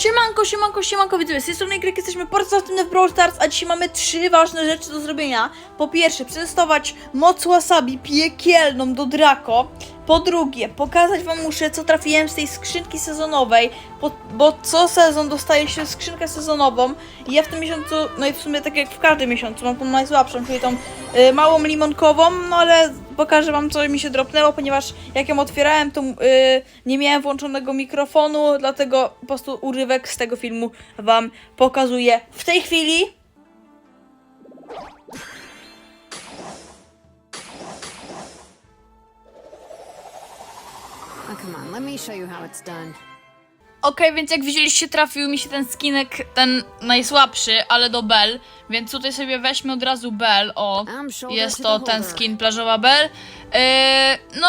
Siemanko, siemanko, siemanko widzowie, z tej strony Greg, jesteśmy raz następny w Brawl Stars, a dzisiaj mamy trzy ważne rzeczy do zrobienia. Po pierwsze, przetestować moc wasabi piekielną do Draco. Po drugie, pokazać wam muszę, co trafiłem z tej skrzynki sezonowej, bo, bo co sezon dostaje się skrzynkę sezonową i ja w tym miesiącu, no i w sumie tak jak w każdym miesiącu, mam tą najsłabszą, czyli tą y, małą limonkową, no ale pokażę wam, co mi się dropnęło, ponieważ jak ją otwierałem, to y, nie miałem włączonego mikrofonu, dlatego po prostu urywek z tego filmu wam pokazuję w tej chwili. Oh, come on, let me show you how it's done. Okej, więc jak widzieliście, trafił mi się ten skinek, ten najsłabszy, ale do Bell, więc tutaj sobie weźmy od razu Bell, o, I'm shoulder jest to to the ten holder. skin plażowa Bell. Yy, no,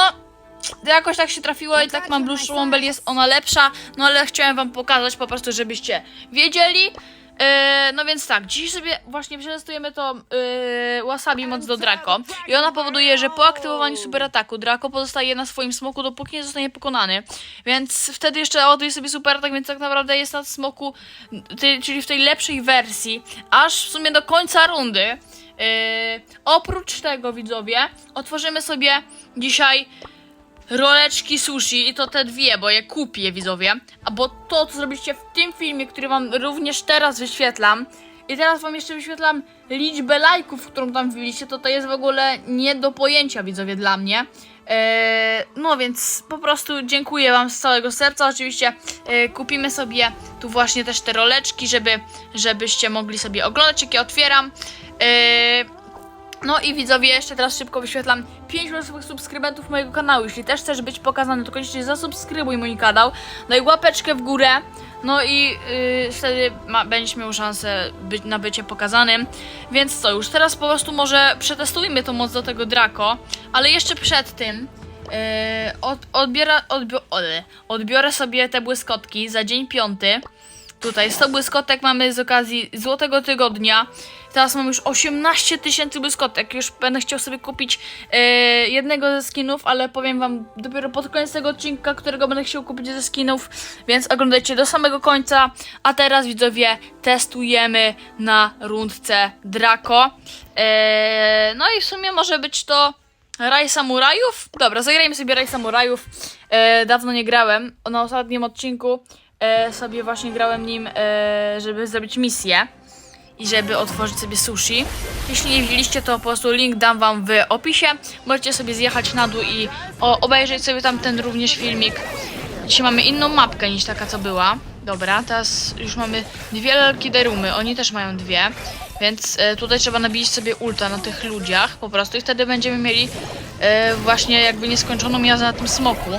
jakoś tak się trafiło i tak mam bluszową Bell, jest ona lepsza, no ale chciałem wam pokazać po prostu, żebyście wiedzieli. Yy, no więc tak, dziś sobie właśnie przetestujemy to yy, wasabi moc do Draco i ona powoduje, że po aktywowaniu super ataku Draco pozostaje na swoim smoku dopóki nie zostanie pokonany, więc wtedy jeszcze ładuje sobie super atak, więc tak naprawdę jest na smoku, czyli w tej lepszej wersji, aż w sumie do końca rundy. Yy, oprócz tego widzowie, otworzymy sobie dzisiaj roleczki sushi i to te dwie, bo je kupię widzowie. A bo to, co zrobiliście w tym filmie, który wam również teraz wyświetlam i teraz wam jeszcze wyświetlam liczbę lajków, którą tam wbiliście, to to jest w ogóle nie do pojęcia widzowie dla mnie. Eee, no więc po prostu dziękuję wam z całego serca. Oczywiście e, kupimy sobie tu właśnie też te roleczki, żeby, żebyście mogli sobie oglądać, jak je otwieram. Eee, no i widzowie, jeszcze teraz szybko wyświetlam 5 losowych subskrybentów mojego kanału. Jeśli też chcesz być pokazany, to koniecznie zasubskrybuj mój kanał, daj łapeczkę w górę, no i yy, wtedy ma, będziesz miał szansę być, na bycie pokazanym. Więc co, już teraz po prostu może przetestujmy tą moc do tego Draco, ale jeszcze przed tym yy, od, odbiera, odbio, ole, odbiorę sobie te błyskotki za dzień piąty. Tutaj 100 błyskotek mamy z okazji Złotego Tygodnia. Teraz mam już 18 tysięcy błyskotek. Już będę chciał sobie kupić e, jednego ze skinów, ale powiem wam dopiero pod koniec tego odcinka, którego będę chciał kupić ze skinów. Więc oglądajcie do samego końca. A teraz widzowie testujemy na rundce Draco. E, no i w sumie może być to Raj Samurajów? Dobra, zagrajmy sobie Raj Samurajów. E, dawno nie grałem. Na ostatnim odcinku e, sobie właśnie grałem nim, e, żeby zrobić misję i żeby otworzyć sobie sushi. Jeśli nie widzieliście, to po prostu link dam wam w opisie. Możecie sobie zjechać na dół i o, obejrzeć sobie tam ten również filmik. Dzisiaj mamy inną mapkę niż taka, co była. Dobra, teraz już mamy dwie lalki derumy, oni też mają dwie. Więc e, tutaj trzeba nabić sobie ulta na tych ludziach po prostu i wtedy będziemy mieli e, właśnie jakby nieskończoną jazdę na tym smoku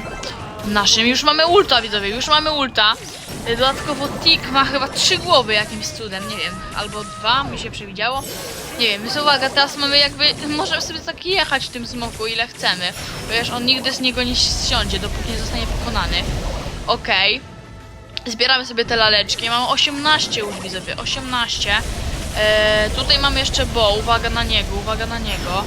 naszym. Już mamy ulta, widzowie, już mamy ulta. Dodatkowo Tik ma chyba trzy głowy jakimś cudem, nie wiem, albo dwa mi się przewidziało. Nie wiem, więc uwaga, teraz mamy jakby, możemy sobie tak jechać w tym smoku ile chcemy. Wiesz, on nigdy z niego nie zsiądzie, dopóki nie zostanie pokonany. Okej. Zbieramy sobie te laleczki. Mamy 18 już widzowie, 18. E, tutaj mamy jeszcze Bo, uwaga na niego, uwaga na niego.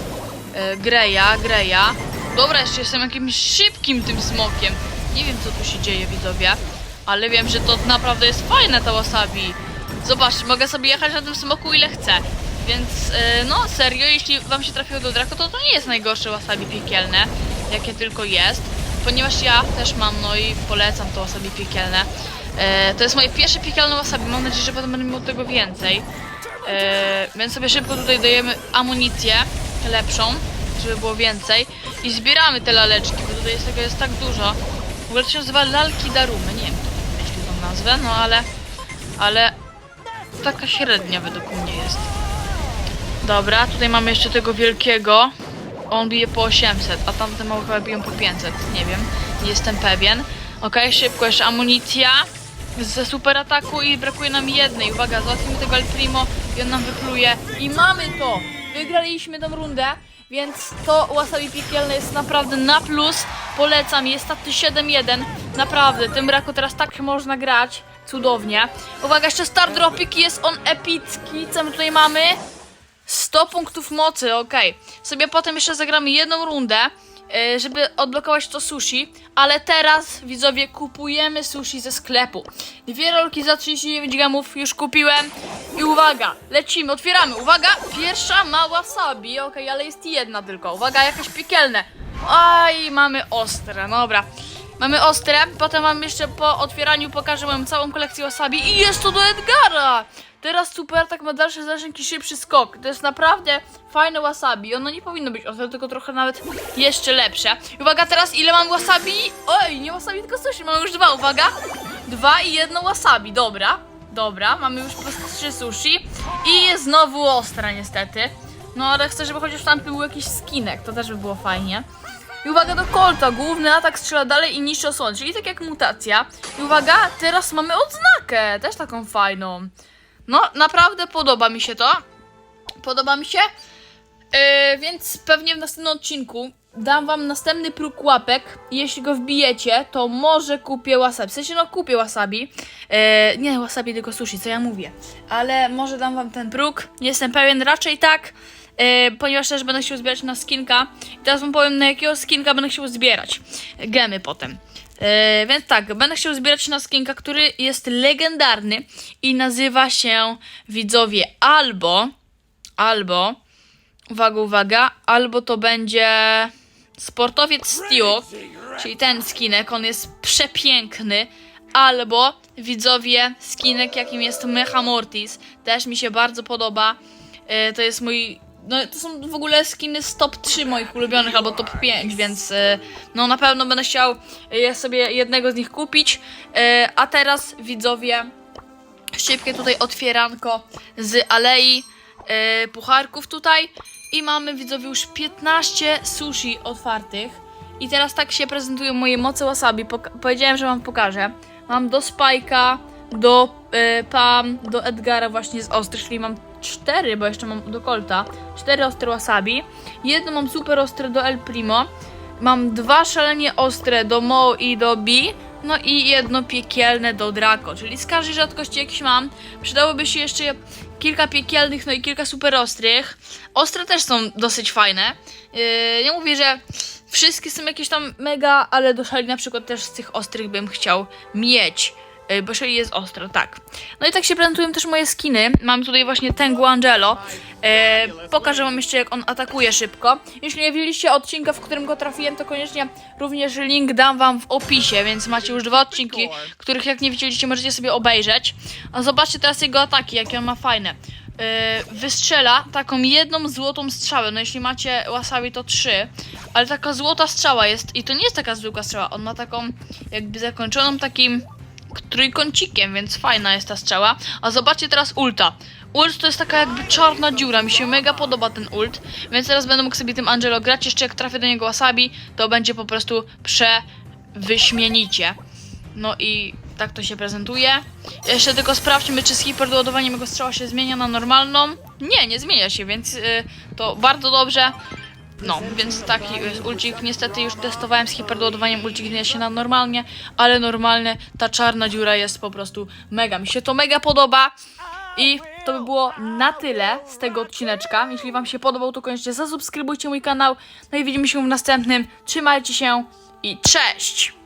E, Greja, Greja. Dobra, jeszcze jestem jakimś szybkim tym smokiem. Nie wiem co tu się dzieje widzowie, ale wiem, że to naprawdę jest fajne ta wasabi. Zobaczcie, mogę sobie jechać na tym smoku ile chcę. Więc e, no serio, jeśli wam się trafiło do Draco, to to nie jest najgorsze wasabi piekielne, jakie tylko jest. Ponieważ ja też mam, no i polecam to wasabi piekielne. E, to jest moje pierwsze piekielne wasabi, mam nadzieję, że potem będę miał tego więcej. E, więc sobie szybko tutaj dajemy amunicję lepszą, żeby było więcej. I zbieramy te laleczki, bo tutaj jest tego jest tak dużo. W ogóle to się nazywa lalki darumy, nie wiem, wymyślił tą nazwę, no ale... Ale... Taka średnia według mnie jest. Dobra, tutaj mamy jeszcze tego wielkiego. On bije po 800, a tamte małe chyba biją po 500. Nie wiem, nie jestem pewien. Okej, szybko jeszcze amunicja ze super ataku i brakuje nam jednej. Uwaga, załatwimy tego El Primo i on nam wypluje. I mamy to! Wygraliśmy tą rundę, więc to wasabi piekielne jest naprawdę na plus. Polecam, jest staty 7-1. Naprawdę, tym braku teraz tak można grać. Cudownie. Uwaga, jeszcze Star Dropik jest on epicki. Co my tutaj mamy? 100 punktów mocy, okej. Sobie potem jeszcze zagramy jedną rundę żeby odblokować to sushi, ale teraz widzowie kupujemy sushi ze sklepu. Dwie rolki za 39 gramów już kupiłem i uwaga, lecimy, otwieramy, uwaga, pierwsza ma wasabi, okej, ale jest jedna tylko, uwaga, jakieś piekielne. Aj, mamy ostre, dobra. Mamy ostre, potem wam jeszcze po otwieraniu pokażę moją całą kolekcję wasabi i jest to do Edgara! Teraz super tak ma dalsze zasięg i szybszy skok. To jest naprawdę fajne wasabi. Ono nie powinno być ostre, tylko trochę nawet jeszcze lepsze. Uwaga, teraz ile mam wasabi? Oj, nie wasabi, tylko sushi. Mam już dwa, uwaga. Dwa i jedno wasabi, dobra. Dobra, mamy już po prostu trzy sushi. I znowu ostra niestety. No ale chcę, żeby chociaż tam był jakiś skinek, to też by było fajnie. I uwaga do Colta, główny atak strzela dalej i niszczy osłonę, czyli tak jak mutacja. I uwaga, teraz mamy odznakę, też taką fajną. No, naprawdę podoba mi się to. Podoba mi się. Yy, więc pewnie w następnym odcinku dam wam następny próg łapek. Jeśli go wbijecie, to może kupię wasabi. W sensie, no kupię wasabi. Yy, nie wasabi, tylko sushi, co ja mówię. Ale może dam wam ten próg. Nie jestem pewien, raczej tak. Yy, ponieważ też będę chciał zbierać na skinka. I teraz wam powiem, na jakiego skinka będę chciał zbierać. Gemy potem. Yy, więc tak, będę chciał zbierać na skinka, który jest legendarny i nazywa się widzowie albo, albo, uwaga, uwaga, albo to będzie sportowiec Steel, czyli ten skinek, on jest przepiękny, albo widzowie skinek, jakim jest Mecha Mortis, też mi się bardzo podoba, yy, to jest mój no to są w ogóle skiny z top 3 moich ulubionych albo top 5, więc e, no na pewno będę chciał e, sobie jednego z nich kupić. E, a teraz widzowie, szybkie tutaj otwieranko z alei pucharków tutaj i mamy widzowie już 15 sushi otwartych. I teraz tak się prezentują moje moce wasabi. Poka- powiedziałem, że wam pokażę. Mam do Spajka, do e, Pam, do Edgara właśnie z ostrych, czyli mam cztery, bo jeszcze mam do Colta. Cztery ostre wasabi. Jedno mam super ostre do El Primo. Mam dwa szalenie ostre do Mo i do B. No i jedno piekielne do Draco, czyli z każdej rzadkości jakieś mam. Przydałoby się jeszcze kilka piekielnych, no i kilka super ostrych. Ostre też są dosyć fajne. Yy, nie mówię, że wszystkie są jakieś tam mega, ale do szali na przykład też z tych ostrych bym chciał mieć. Yy, Bo szali jest ostro, tak. No i tak się prezentują też moje skiny. Mam tutaj właśnie Tengu Angelo. Yy, pokażę wam jeszcze jak on atakuje szybko. Jeśli nie widzieliście odcinka, w którym go trafiłem, to koniecznie również link dam wam w opisie, więc macie już dwa odcinki, których jak nie widzieliście możecie sobie obejrzeć. A zobaczcie teraz jego ataki, jakie on ma fajne. Yy, wystrzela taką jedną złotą strzałę. No jeśli macie wasabi to trzy, ale taka złota strzała jest i to nie jest taka zwykła strzała. On ma taką jakby zakończoną takim trójkącikiem, więc fajna jest ta strzała. A zobaczcie teraz ulta. Ult to jest taka jakby czarna dziura, mi się mega podoba ten ult, więc teraz będę mógł sobie tym Angelo grać, jeszcze jak trafię do niego wasabi, to będzie po prostu przewyśmienicie. No i tak to się prezentuje. Jeszcze tylko sprawdźmy, czy z hiperdoładowaniem jego strzała się zmienia na normalną. Nie, nie zmienia się, więc y, to bardzo dobrze. No, więc taki jest ulcik. Niestety już testowałem z hiperdoładowaniem, ulcik zmienia się na normalnie, ale normalnie ta czarna dziura jest po prostu mega. Mi się to mega podoba. I to by było na tyle z tego odcineczka. Jeśli Wam się podobał, to koniecznie zasubskrybujcie mój kanał. No i widzimy się w następnym. Trzymajcie się i cześć!